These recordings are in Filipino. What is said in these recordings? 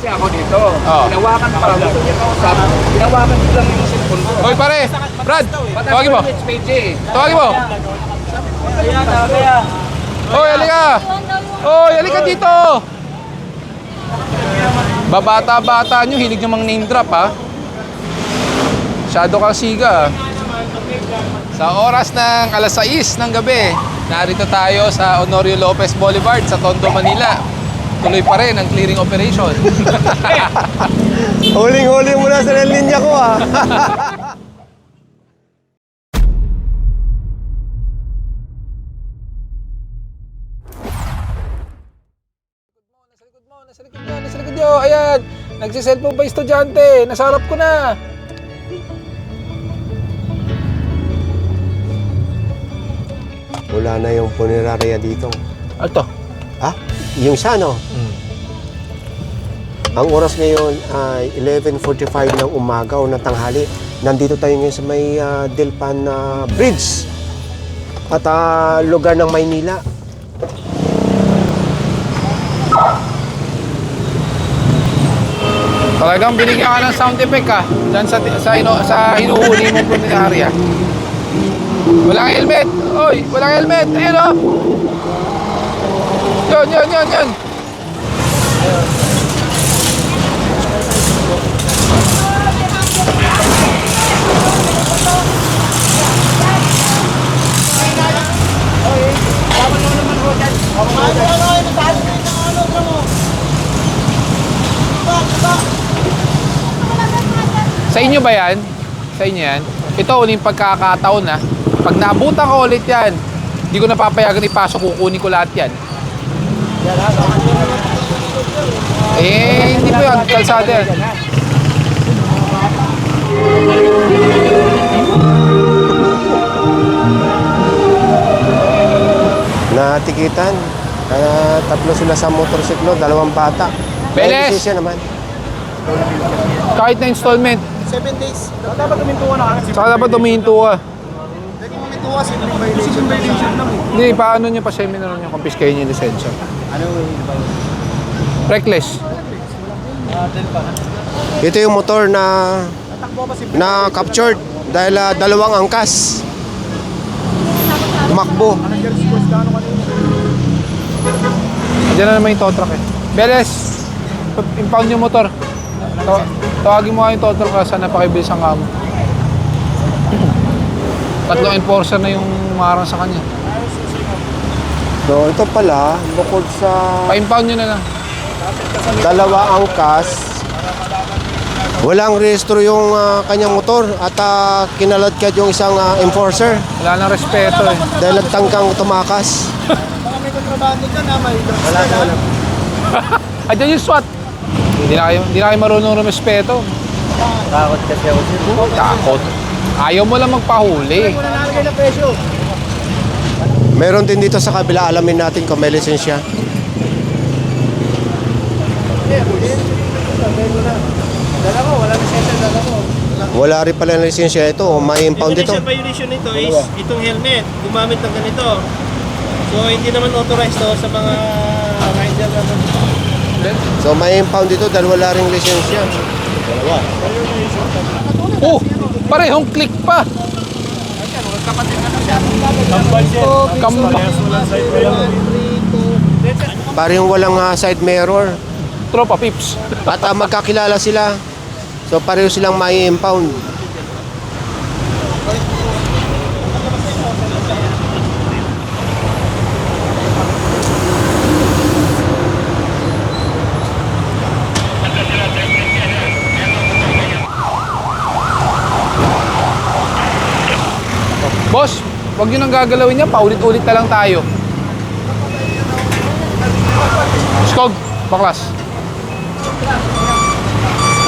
kasi ako dito. Oo. Hinawakan pa. Gusto niya kausap. Hinawakan ko lang yung cellphone ko. Oy pare, Brad, tawagin mo. Tawagin mo. Oy, halika. Oy, halika dito. Babata-bata nyo, hilig nyo mang name drop ha. Masyado kang siga. Sa oras ng alas 6 ng gabi, narito tayo sa Honorio Lopez Boulevard sa Tondo, Manila. Tuloy pa rin ang clearing operation. Huling-huli mo na sa linya ko ah. Nasa likod nyo, nasa likod nyo. Ayan, nagsiselfone pa estudyante. Nasa harap ko na. Wala na yung punerarya dito. Alto. Yung siya no? Ang oras ngayon ay 11.45 ng umaga o ng tanghali. Nandito tayo ngayon sa may ah, Delpan ah, Bridge at ah, lugar ng Maynila. Talagang binigyan ka ng sound effect ka. Diyan sa, sa, ino, sa hinuhuli mong punerarya. Walang helmet. Oy, walang helmet. Ayun o. Yun, yun, yun, yun. Sa inyo ba yan? Sa inyo yan? Ito, uling pagkakataon na. Pag naabutan ko ulit yan, hindi ko napapayagan ipasok, kukunin ko lahat yan. Eh, hindi po yan. Kalsada yan. Natikitan. Kaya tatlo sila sa motorsiklo, dalawang bata. Beles! lisensya naman. Kahit na installment. 7 days. Dapat tumintuwa na kasi. Saka dapat tumihinto ka. Pwede tumintuwa, simple violation. eh. Hindi, paano nyo pa seminar nyo confiscate yung lisensya? Ano Reckless. Ito yung motor na ba na captured dahil ah, dalawang angkas. Tumakbo. Diyan na naman yung tow truck eh. Beles, impound yung motor. Taw- tawagin mo nga yung tow truck kasi napakibilis ang kamo. Tatlong enforcer na yung marang sa kanya. So ito pala, bukod sa Pa-impound nyo na lang. dalawa angkas, walang rehistro yung ah, kanyang motor at uh, kinaladkad yung isang ah, enforcer Wala nang respeto eh. dahil nagtangkang tumakas. Baka may kontrabando dyan ha, may drugs Wala na, wala. Andiyan yung SWAT. Hindi na kayo, hindi na kayo marunong rumespeto. Takot kasi ako. Takot. Ayaw mo lang magpahuli. Wala nalagay na presyo. Meron din dito sa kabila, alamin natin kung may lisensya. Dala ko, wala na sensor, dala ko. Wala rin pala ng lisensya ito, may impound ito. Definition violation nito is itong helmet, gumamit ng ganito. So hindi naman authorized to sa mga rider na So may impound ito dahil wala rin lisensya. Oh, parehong click pa. Kamba. Parang walang ah, side mirror. Tropa pips. At ah, magkakilala sila. So pareho silang may impound. Boss, wag yun ang gagalawin niya. Paulit-ulit na lang tayo. Skog, baklas.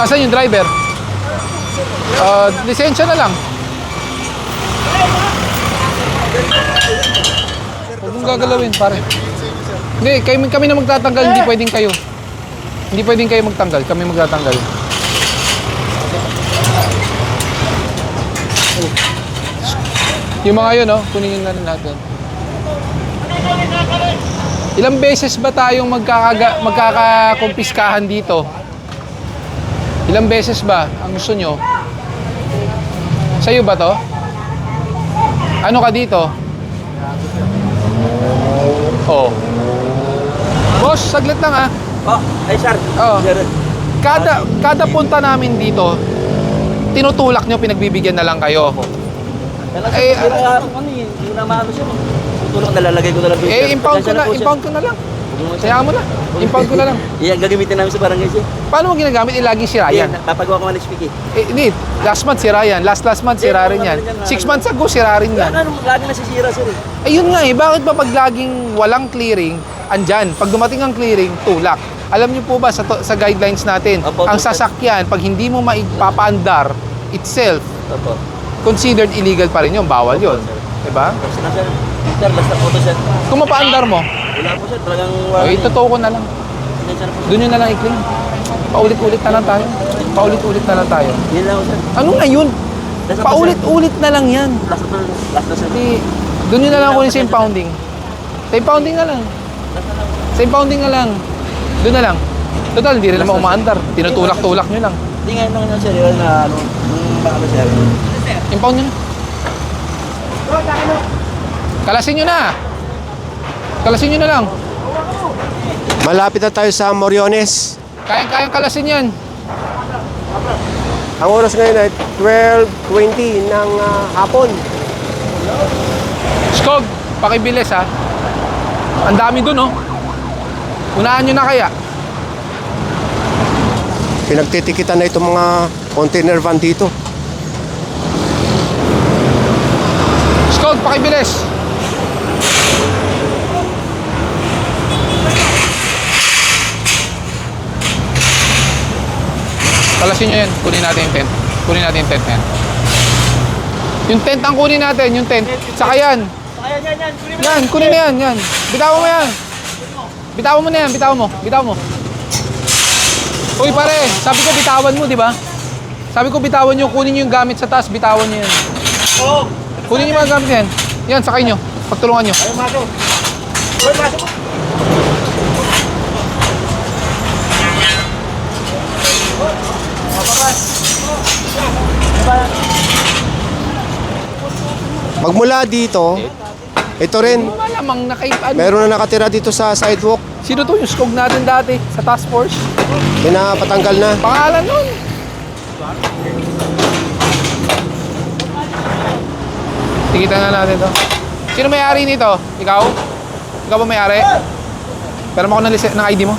Nasaan yung driver? Uh, lisensya na lang. Huwag mong gagalawin, pare. Hindi, kami, kami na magtatanggal, hindi pwedeng kayo. Hindi pwedeng kayo magtanggal, kami magtatanggal. Yung mga yun, oh, kunin na rin natin. Ilang beses ba tayong magkakaga, magkakakumpiskahan dito? Ilang beses ba ang gusto nyo? Sa'yo ba to? Ano ka dito? Oh. Boss, saglit lang ah. Oh, ay sir. Oo. Sir, Kada, kada punta namin dito, tinutulak nyo, pinagbibigyan na lang kayo. Kailan Eh, pero araw ano eh, hindi na maano siya. Tutulong nalalagay ko na lang. Eh, impound ko na, impound ko na lang. Kaya mo na. Impound ko na lang. Iya, gagamitin namin sa barangay siya. Paano mo ginagamit? Laging si Ryan. papagawa ko nga ng eh. Eh, hindi. Last month si Ryan. Last last month si Eh, Ryan ano yan. naman yan, Six ano? months ago si Ryan yan. Ano, lagi nasisira sir eh. Ayun nga eh, bakit ba pag laging walang clearing, andyan? Pag dumating ang clearing, tulak. Alam niyo po ba sa, sa guidelines natin, Opo, ang sasakyan, pag hindi mo maipapaandar itself, Opo. Considered illegal pa rin yun, bawal yun. Diba? Sir. Sir, basta po to sir. Kung mapaandar mo, Wala po sir, talagang wala. itotoo ko na lang. Doon yun na lang i-clean. Paulit-ulit na lang tayo. Paulit-ulit na lang tayo. Yun lang sir. Ano na yun? Paulit-ulit na lang yan. Last na, last na sir. Doon yun na lang kunin sa impounding. Sa impounding na lang. Sa impounding na lang. Doon na lang. Total, hindi rin naman umaandar. Tinutulak-tulak nyo lang. Hindi nga lang sir, yun na ano, yung ano sir. Impound nyo na. Kalasin nyo na. Kalasin nyo na lang. Malapit na tayo sa Moriones. Kayang-kayang kalasin yan. Ang oras ngayon ay 12.20 ng ah, hapon. Skog, pakibilis ha. Ang dami dun oh. Unahan nyo na kaya. Pinagtitikitan na itong mga container van dito. Skog, pakibilis. Kalasin nyo yan. Kunin natin yung tent. Kunin natin yung tent yan. Yung tent ang kunin natin. Yung tent. Saka yan. Ayan, yan. Kunin mo. Yan, kunin yan. Bitawan mo yan. Bitawan mo na yan. Bitawan mo. Bitawan mo. Uy pare, sabi ko bitawan mo, di ba? Sabi ko bitawan nyo. Kunin nyo yung gamit sa taas. Bitawan nyo yan. Oo. Kunin nyo mga gamit yan. Yan, sakay nyo. Pagtulungan nyo. Ayaw, masok. Hoy, masok. Magmula dito, ito rin, Malamang na kay ano. meron na nakatira dito sa sidewalk. Sino to yung skog natin dati sa task force? Pinapatanggal na. Pangalan nun. Tikitan na natin to. Sino may-ari nito? Ikaw? Ikaw ba may-ari? Pero mo ako ng, ng ID mo?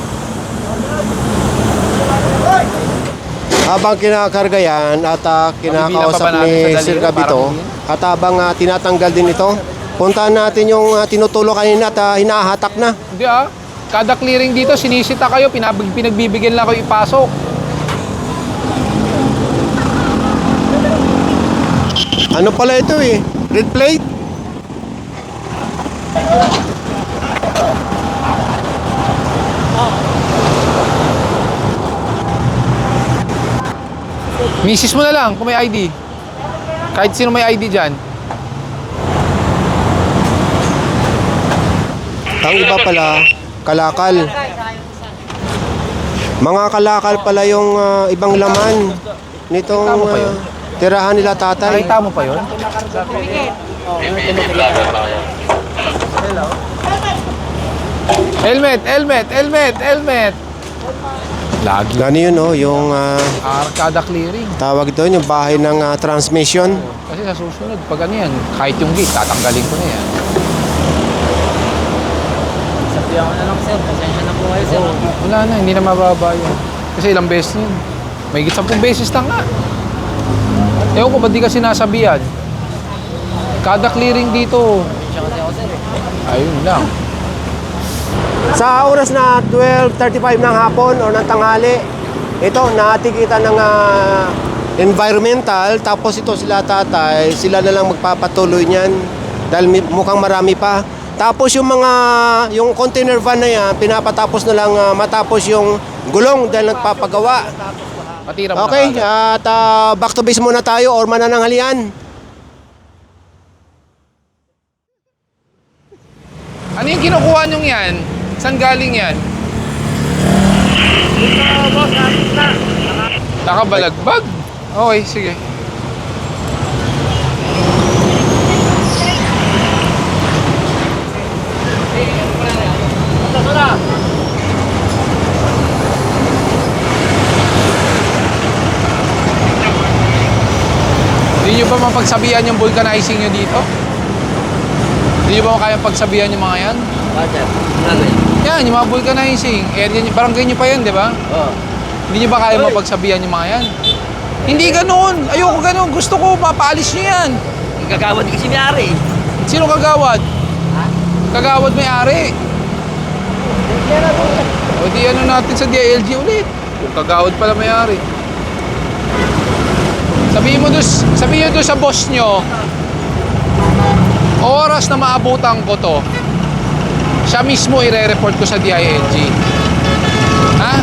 Habang kinakarga yan at ah, kinakausap ni Sir Gabito, at habang ah, tinatanggal din ito, puntahan natin yung uh, tinutulo kanina at ah, hinahatak na. Hindi ah. Kada clearing dito, sinisita kayo, pinab- pinagbibigyan lang kayo ipasok. Ano pala ito eh? Red plate? Misis mo na lang kung may ID. Kahit sino may ID dyan. Ang iba pala, kalakal. Mga kalakal pala yung ah, ibang laman nitong yun? Tirahan nila tatay. Nakita mo pa yun? Helmet, helmet, helmet, helmet. Lagi. Gano yun oh, yung ah, Arkada clearing. tawag doon, yung bahay ng ah, transmission. Kasi sa susunod, pag ano yan, kahit yung gate, tatanggalin ko na yan. Sabihan ko na lang sir, pasensya na po kayo sir. Wala na, hindi na mababa yun. Kasi ilang beses na yun. May higit 10 beses na nga. Ewan ko, ba't di ka sinasabihan? Kada clearing dito, ayun lang. Sa oras na 12.35 ng hapon o ng tanghali, ito, natikita ng ah, environmental, tapos ito sila tatay, sila na lang magpapatuloy niyan dahil mukhang marami pa. Tapos yung mga, yung container van na yan, pinapatapos na lang ah, matapos yung gulong dahil nagpapagawa. Patira mo Okay, na kaagad. at ah, back to base muna tayo or manananghalian. Ano yung kinukuha nyong yan? Saan galing yan? Nakabalagbag? Okay, sige. Hindi nyo ba mapagsabihan yung vulcanizing nyo dito? Hindi nyo ba kaya pagsabihan yung mga yan? Bakit? Ano Yan, yung mga vulcanizing. Area nyo, barangay nyo pa yan, di ba? Oo. Hindi nyo ba kaya mapagsabihan yung mga yan? Hindi ganoon. Ayoko ganoon. Gusto ko mapaalis nyo yan. Gagawad kasi ni Ari. Sino kagawad? Kagawad may ari. O di ano natin sa DILG ulit. Kung kagawad pala may ari. Sabihin mo doon, sabihin doon sa boss nyo, oras na maabutan ko to, siya mismo ire-report ko sa DILG. Ha?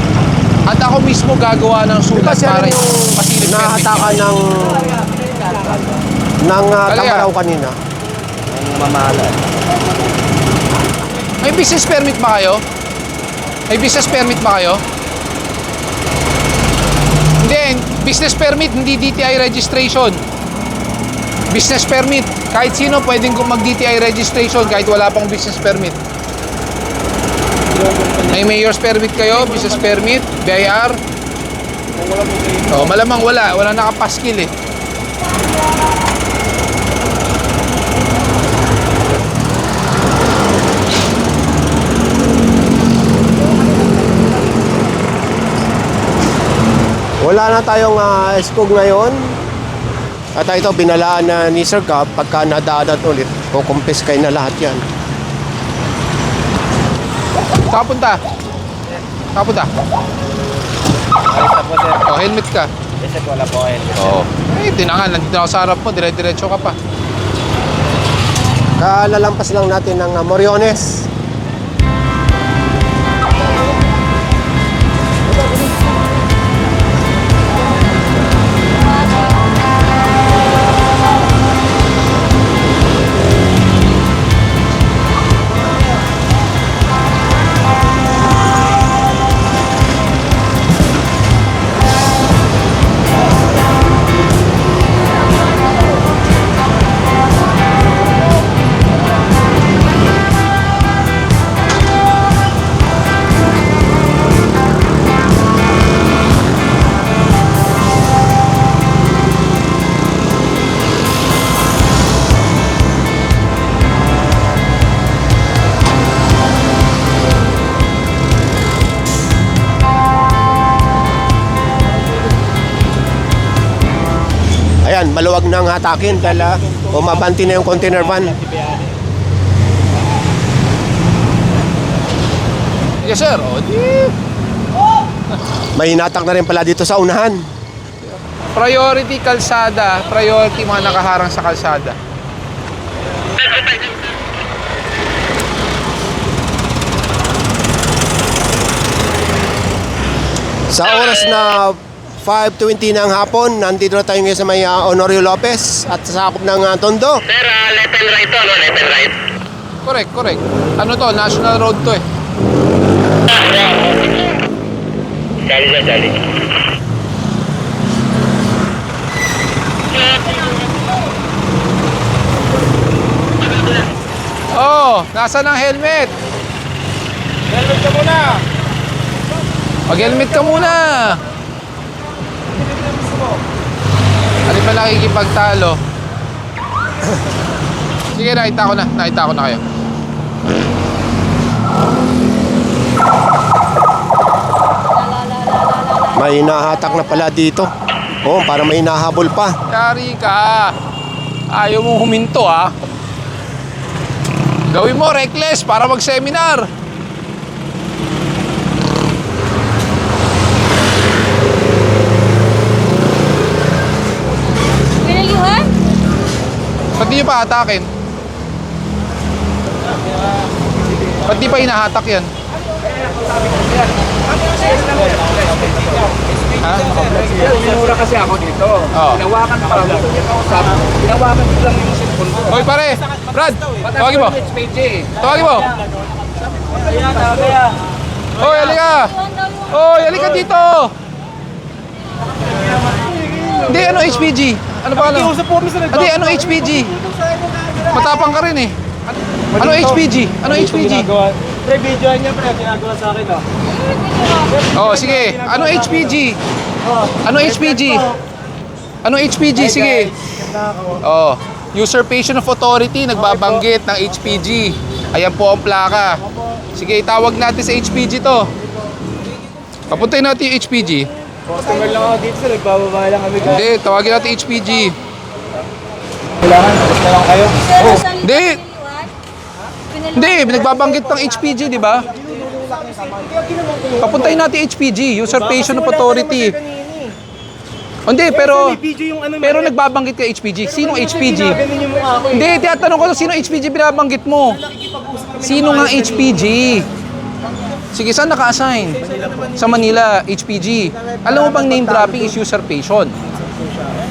At ako mismo gagawa ng sulat Kasi para yung pasilip permit nahatakan nyo. ng ng uh, Talaga? Tangaraw kanina. Ang mamahalan. May business permit ba kayo? May business permit ba kayo? Hindi, business permit, hindi DTI registration. Business permit. Kahit sino pwedeng mag-DTI registration kahit wala pang business permit. May mayor's permit kayo, business permit, BIR. Oh, malamang wala, wala nakapaskil eh. Wala na tayong uh, skog ngayon. At ito, binalaan na ni Sir Gab, pagka nadaanan ulit, kukumpiskay na lahat yan. Saan punta? Saan punta? Basta po sir. Oh, helmet ka. Kasi wala po kayo. Oo. Eh, tinangan, nandito ako sa harap mo, dire-diretso ka pa. Kalalampas lang natin ng uh, Moriones. Maluwag na ang hatakin dahil uh, umabanti na yung container van. Yes, sir. O, di. May hinatak na rin pala dito sa unahan. Priority kalsada. Priority mga nakaharang sa kalsada. Sa oras na 5.20 ng hapon, nandito na tayo ngayon sa may uh, Honorio Lopez at sa sakop ng uh, Tondo. Sir, uh, left and right to, no? Left and right. Correct, correct. Ano to? National road to eh. Dali na, dali. Oh, nasa ng helmet? Helmet ka muna! Mag-helmet ka muna. Pa nakikipagtalo? Sige, nakita ko na. Nakita ko na kayo. May hinahatak na pala dito. Oh, para may hinahabol pa. Yari ka. Ayaw mong huminto ah. Gawin mo reckless para mag-seminar. Ba't di nyo pa hatakin? Ba't di pa hinahatak yan? Ha? Sinura kasi ako dito. Oo. Hinawakan pa lang. Hinawakan ko lang yung cellphone ko. Hoy pare! Brad! Tawagin mo! Tawagin mo! Hoy, halika! Hoy, halika dito! Hindi, ano HPG? Ano pa alam? Usap po kami sa Hindi, ano HPG? Matapang ka rin eh. Ano HPG? Ano HPG? Pre, video niya pre, ginagawa sa akin ah. Oh, sige. Ano HPG? Ano HPG? Ano HPG? Sige. Oh, usurpation of authority, nagbabanggit ng HPG. Ayan po ang plaka. Sige, itawag natin sa HPG to. Papuntayin natin yung HPG. Customer lang ako dito. Nagbababa lang kami. Hindi, tawagin natin HPG. Kailangan, alas na lang kayo. Oh, hindi. Hindi, nagbabanggit ng HPG, di ba? Papuntayin natin HPG, usurpation of authority. Hindi, pero Video yung ano pero nagbabanggit ka HPG. Sinong HPG? Eh. Hindi, tinatanong ko sino HPG binabanggit mo? Sino nga HPG? Sige, saan naka-assign? Sa Manila, HPG. Alam mo bang name dropping is usurpation?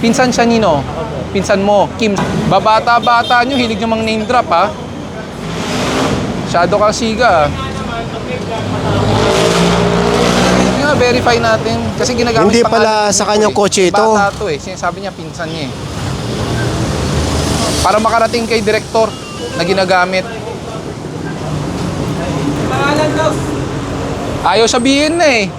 Pinsan siya nino? Pinsan mo, Kim. Babata-bata nyo, hilig nyo mang name drop ha? Shadow kang siga nga, verify natin. Kasi ginagamit Hindi pangalan pala sa kanyang kotse ito. Bata to eh. Sinasabi niya, pinsan niya eh. Para makarating kay direktor na ginagamit. Ayaw sabihin na eh.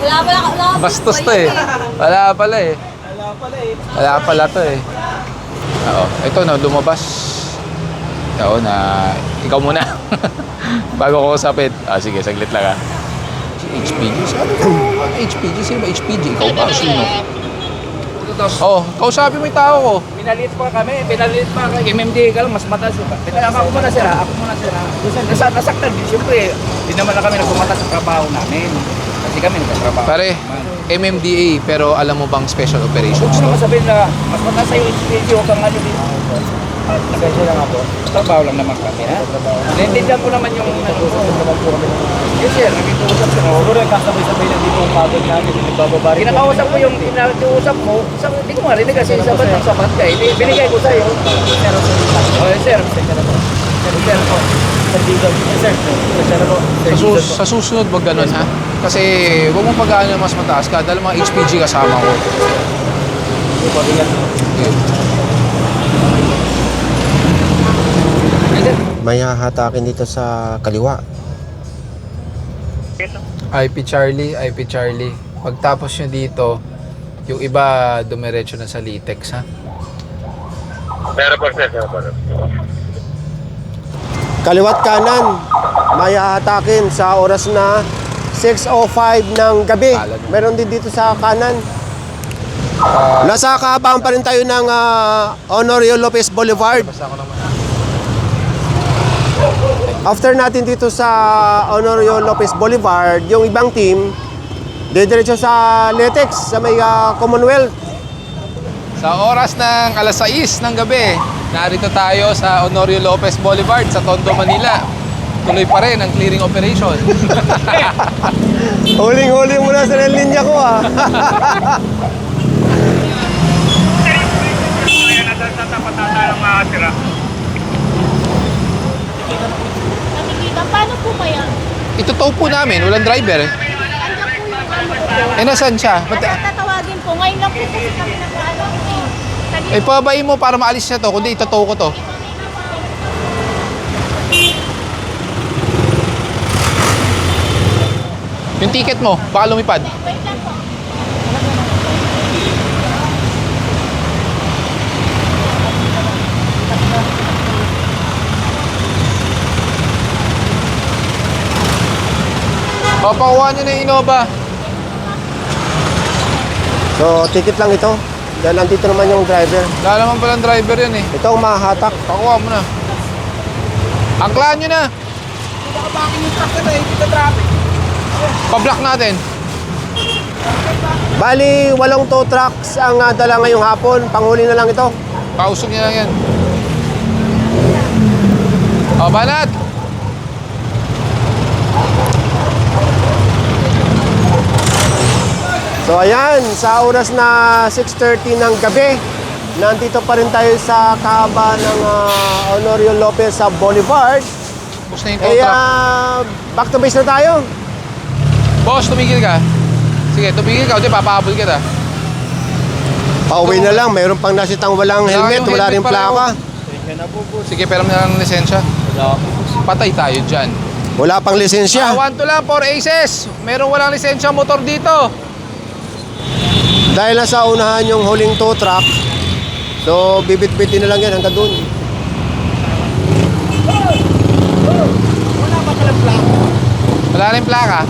Wala pala, wala Bastos to eh. Wala pala eh. Wala pala to eh. Oo. Ito na, lumabas. Oo na, ikaw muna. Bago ko usapin. Ah, sige, saglit lang ah. Si HPG, sabi ko, HPG, sino ba HPG? Ikaw ba? o Sino? Oh, kausapin mo yung tao ko. Pinalit pa kami, pinalit pa kay MMD ka lang, mas mataas. Pinaka ako muna sir, ha? ako muna sir. ha? Nasa, nasaktan din, siyempre, hindi naman na kami nagpumata sa trabaho namin. Kasi kami nagtatrabaho. Pare, MMDA, pero alam mo bang special operations Huwag mo to? naman sabihin na mas mataas sa HPG, huwag kang ano din. Nagkasya lang ako. Trabaho lang naman kami, ha? Naintindihan ko naman yung nag-uusap naman po kami. Yes sir, nag-uusap sir. Siguro yung kasabay-sabay na dito ang pagod namin. Nagbababa rin. Kinakausap ko yung pinag-uusap mo, hindi ko marinig kasi sabat ng sabat ka. Binigay ko sa'yo. Sir, oh, sir. Sir, sir, po. Sir, dito. Sir, sir, po. Sa, sus- sa susunod, wag ganun ha. Kasi huwag mong pag mas mataas ka dahil mga HPG kasama ko. May hahatakin dito sa kaliwa. IP Charlie, IP Charlie. Pagtapos nyo dito, yung iba dumiretso na sa Litex ha. Kaliwat kanan, may hahatakin sa oras na 6.05 ng gabi. Meron din dito sa kanan. Nasa kahabaan pa rin tayo ng ah, Honorio Lopez Boulevard. Basta ako naman. After natin dito sa Honorio Lopez Boulevard, yung ibang team, didiretso sa Letex, sa may ah, Commonwealth. Sa oras ng alas 6 ng gabi, narito tayo sa Honorio Lopez Boulevard sa Tondo, Manila. Tuloy pa rin ang clearing operation. Huling-huli muna sa linya ko ah. Nakikita, paano po kaya? Itutow po namin, walang driver. eh. Nasaan siya? Ba't, tatawagin po. Ngayon lang po kasi kami nag-ano eh. Pabayin mo para maalis na to, kundi itutow ko to. Yung ticket mo, baka lumipad. Wait lang Papakuha nyo na yung Innova. So, ticket lang ito. Dahil nandito naman yung driver. Wala naman palang driver yan eh. Ito ang mahatak. Pakuha mo na. Angklaan nyo na. Pa-block natin. Bali, walong tow trucks ang ah, dala ngayong hapon. Panghuli na lang ito. Pausog nyo lang yan. O, banat! So ayan, sa oras na 6.30 ng gabi, nandito pa rin tayo sa kahaba ng ah, Honorio Lopez sa Boulevard. Tapos na yung tow Eh, truck. ah, back to base na tayo. Boss, tumigil ka. Si Sige, tumigil ka. Hindi, papahabol kita. Pauwi na lang, mayroon pang nasitang walang Wala helmet, kayong wala rin helmet pareho. plaka. Sige, pero na lang ng lisensya. Patay tayo dyan. Wala pang Ah, lisensya. one to lang, four aces. Meron walang lisensya motor dito. Dahil nasa unahan yung huling tow truck, so bibit-bitin na lang yan hanggang doon. Wala rin plaka.